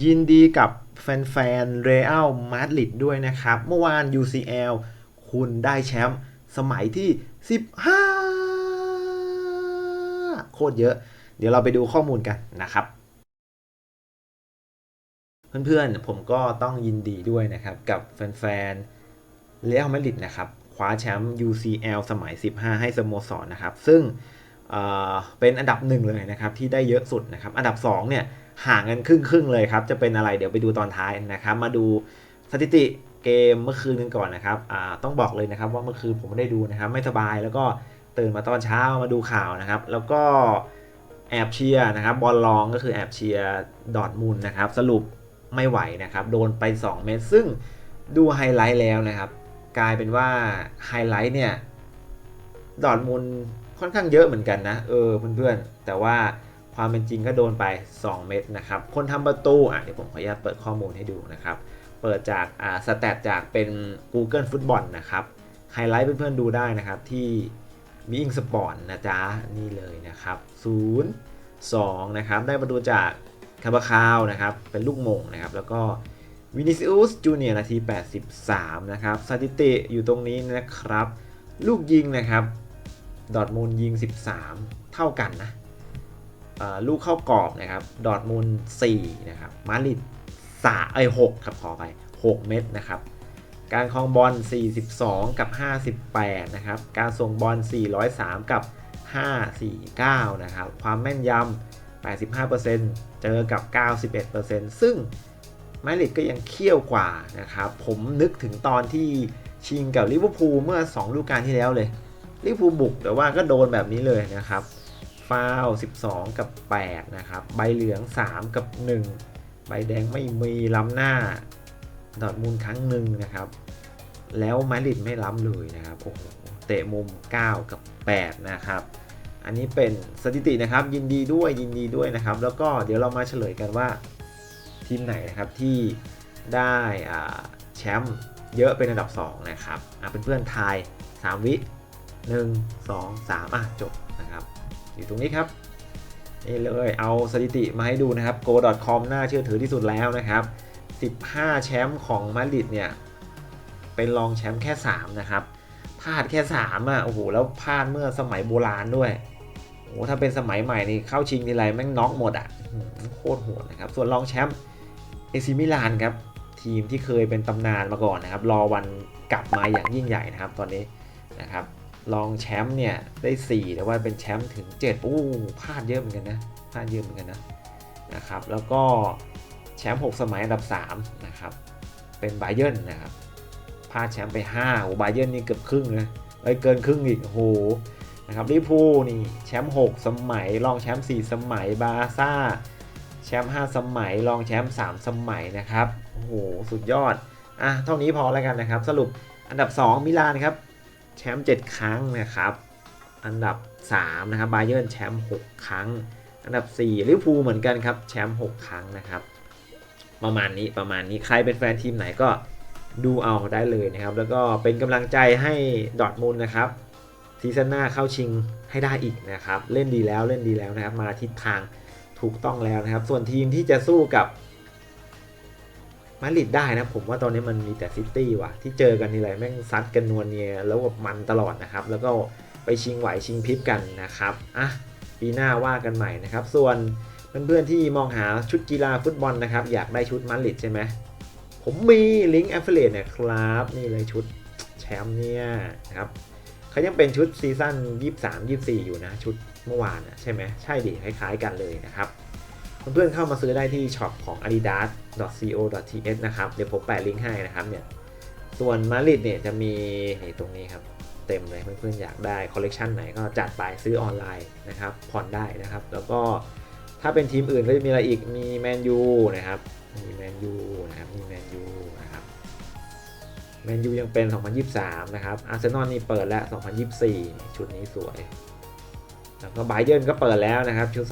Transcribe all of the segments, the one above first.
ยินดีกับแฟนๆเรอัลมาดริดด้วยนะครับ เมื่อวาน UCL คุณได้แชมป์สมัยที่ 15 โคตรเยอะ เดี๋ยวเราไปดูข้อมูลกันนะครับ เพื่อนๆ ผมก็ต้องยินดีด้วยนะครับ กับแฟนๆเรอัลมาดริดนะครับ คว้าแชมป์ UCL สมัย 15 ให้สโมสรนนะครับ ซึ่งเเป็นอันดับหนึ่งเลยนะครับที่ได้เยอะสุดนะครับ อันดับ 2 เนี่ย ห่างกันครึ่งครึ่งๆเลยครับ จะเป็นอะไรเดี๋ยวไปดูตอนท้ายนะครับ มาดูสถิติเกมเมื่อคืนกันก่อนนะครับต้องบอกเลยนะครับว่าเมื่อคืนผมไม่ได้ดูนะครับ ไม่สบายแล้วก็ตื่นมาตอนเช้ามาดูข่าวนะครับ แล้วก็แอบเชียร์นะครับบอลลองก็คือแอบเชียร์ดอทมุนนะครับ สรุปไม่ไหวนะครับ โดนไป 2 เม็ดซึ่งดูไฮไลท์แล้วนะครับ กลายเป็นว่าไฮไลท์เนี่ยดอทมุนค่อนข้างเยอะเหมือนกันนะ เออเพื่อนๆแต่ว่า ความเป็นจริงก็โดนไป 2 เม็ดนะครับ คนทำประตูอะเดี๋ยวผมขออนุญาตเปิดข้อมูลให้ดูนะครับ เปิดจากอ่าสแตทจากเป็น Google Football นะครับ ไฮไลท์เพื่อนๆดูได้นะครับที่วิงสปอร์ตนะจ๊ะ นี่เลยนะครับ 0 2 นะครับ ได้ประตูจากคาบาคาวนะครับ เป็นลูกมงนะครับ แล้วก็วินิซิอุสจูเนียนาที 83 นะครับสถิติอยู่ตรงนี้นะครับ ลูกยิงนะครับ ดอร์ทมูลยิง 13 เท่ากันนะ ลูกเข้ากรอบนะครับดอทมุน4นะครับมาริดสาไอ6ครับขอไป 6 เม็ดนะครับ การครองบอล 42 กับ 58 นะครับ การส่งบอล 403 กับ 549 นะครับ ความแม่นยำ 85%เจอกับ 91%ซึ่งมาริดก็ยังเคี่ยวกว่านะครับ ผมนึกถึงตอนที่ชิงกับลิเวอร์พูลเมื่อ 2 ฤดูกาลที่แล้วเลยลิเวอร์พูลบุกแต่ว่าก็โดนแบบนี้เลยนะครับ ฟาว12 กับ 8 นะครับ ใบเหลือง 3 กับ 1 ใบแดงไม่มีล้ำหน้า ดอดมูลครั้งหนึ่งนะครับ แล้วมาริดไม่ล้ำเลยนะครับ โอ้โห เตะมุม 9 กับ 8 นะครับ อันนี้เป็นสถิตินะครับ ยินดีด้วย ยินดีด้วยนะครับ แล้วก็เดี๋ยวเรามาเฉลยกันว่าทีมไหนนะครับที่ได้แชมป์เยอะเป็นอันดับ 2 นะครับอะเพื่อนทาย 3 วิ 1 2 3 อะ จบนะครับ อยู่ตรงนี้ครับนี่เลยเอาสถิติมาให้ดูนะครับ go.com น่าเชื่อถือที่สุดแล้วนะครับ 15 แชมป์ของมาดริดเนี่ย เป็นรองแชมป์แค่ 3 นะครับพลาดแค่ 3 อะ โอ้โห แล้วพลาดเมื่อสมัยโบราณด้วย โอ้โหถ้าเป็นสมัยใหม่นี่เข้าชิงทีไรแม่งน็อกหมดอะโคตรโหดนะครับ ส่วนรองแชมป์เอซิมิลานครับ ทีมที่เคยเป็นตำนานมาก่อนนะครับ รอวันกลับมาอย่างยิ่งใหญ่นะครับตอนนี้นะครับ รองแชมป์เนี่ยได้ 4 แต่ว่าเป็นแชมป์ถึง7อู้พลาดเยอะเหมือนกันนะพลาดเยอะเหมือนกันนะนะครับ แล้วก็แชมป์6สมัยอันดับ3นะครับเป็นไบเยนนะครับพลาดแชมป์ไป5โอ้ไบเยนนี่เกือบครึ่งนะไอ้เกินครึ่งอีกโอ้โหนะครับลิพูนี่แชมป์6สมัยรองแชมป์4สมัยบาซ่าแชมป์5สมัยรองแชมป์3สมัยนะครับโอ้โหสุดยอดอะเท่านี้พอแล้วกันนะครับ สรุปอันดับ 2 มิลานครับ แชมป์7ครั้งนะครับ อันดับ 3 นะครับบาเยิร์นแชมป์6ครั้ง อันดับ4ลิเวอร์พูลเหมือนกันครับแชมป์6ครั้งนะครับ ประมาณนี้ประมาณนี้ใครเป็นแฟนทีมไหนก็ดูเอาได้เลยนะครับ แล้วก็เป็นกำลังใจให้ดอทมุนด์นะครับซีซั่นหน้าเข้าชิงให้ได้อีกนะครับ เล่นดีแล้วเล่นดีแล้วนะครับ มาทิศทางถูกต้องแล้วนะครับ ส่วนทีมที่จะสู้กับ มาดริดได้นะ ผมว่าตอนนี้มันมีแต่ซิตี้ว่ะ ที่เจอกันทีไรแม่งซัดกันนวลเนียแล้วแบบมันตลอดนะครับ แล้วก็ไปชิงไหวชิงพริบกันนะครับอะปีหน้าว่ากันใหม่นะครับ ส่วนเพื่อนๆที่มองหาชุดกีฬาฟุตบอลนะครับ อยากได้ชุดมาดริดใช่ไหมผมมีลิงก์แอฟเฟลตเนี่ยครับ นี่เลยชุดแชมป์เนี่ยนะครับเขายังเป็นชุดซีซั่น23 24 อยู่นะชุดเมื่อวานนะใช่ไหมใช่ดิคล้ายๆกันเลยนะครับ เพื่อนๆเข้ามาซื้อได้ที่ช็อปของ co.th นะครับ เดี๋ยวผมแปะลิงก์ให้นะครับเนี่ย ส่วนมาริดเนี่ยจะมีนี่ตรงนี้ครับเต็มเลยเพื่อนๆอยากได้คอลเลกชันไหนก็จัดไปซื้อออนไลน์นะครับผ่อนได้นะครับ แล้วก็ถ้าเป็นทีมอื่นก็จะมีอะไรอีกมีแมนยูนะครับมีแมนยูนะครับมีแมนยูนะครับแมนยูยังเป็น 2023 นะครับอาร์เซนอลนี่เปิดแล้ว 2024 ชุดนี้สวย แล้วก็ไบเยนก็เปิดแล้วนะครับชุด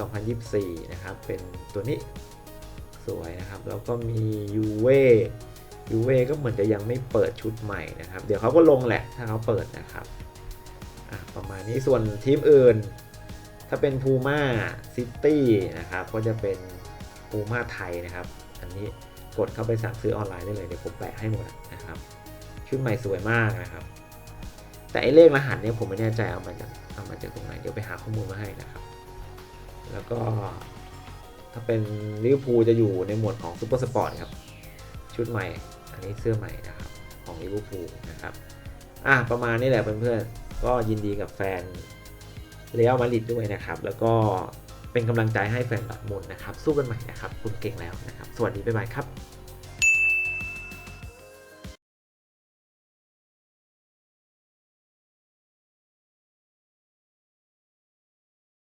2024 นะครับเป็นตัวนี้ สวยนะครับ แล้วก็มียูเว่ยูเว่ก็เหมือนจะยังไม่เปิดชุดใหม่นะครับ เดี๋ยวเขาก็ลงแหละถ้าเขาเปิดนะครับประมาณนี้ส่วนทีมอื่น ถ้าเป็นพูม่าซิตี้นะครับก็จะเป็นพูม่าไทยนะครับ อันนี้กดเข้าไปสั่งซื้อออนไลน์ได้เลยเดี๋ยวผมแปะให้หมดนะครับ ชุดใหม่สวยมากนะครับ แต่ไอ้เลขรหัสเนี่ยผมไม่แน่ใจเอามาจากเอามาจากตรงไหนเดี๋ยวไปหาข้อมูลมาให้นะครับ แล้วก็ ถ้าเป็นลิเวอร์พูลจะอยู่ในหมวดของซูเปอร์สปอร์ตครับ ชุดใหม่ อันนี้เสื้อใหม่นะครับ ของลิเวอร์พูลนะครับอะประมาณนี้แหละเพื่อนๆ ก็ยินดีกับแฟนเรียวมาดริดด้วยนะครับ แล้วก็เป็นกำลังใจให้แฟนบัตมุนนะครับ สู้กันใหม่นะครับ คุณเก่งแล้วนะครับ สวัสดี บ๊ายบายครับ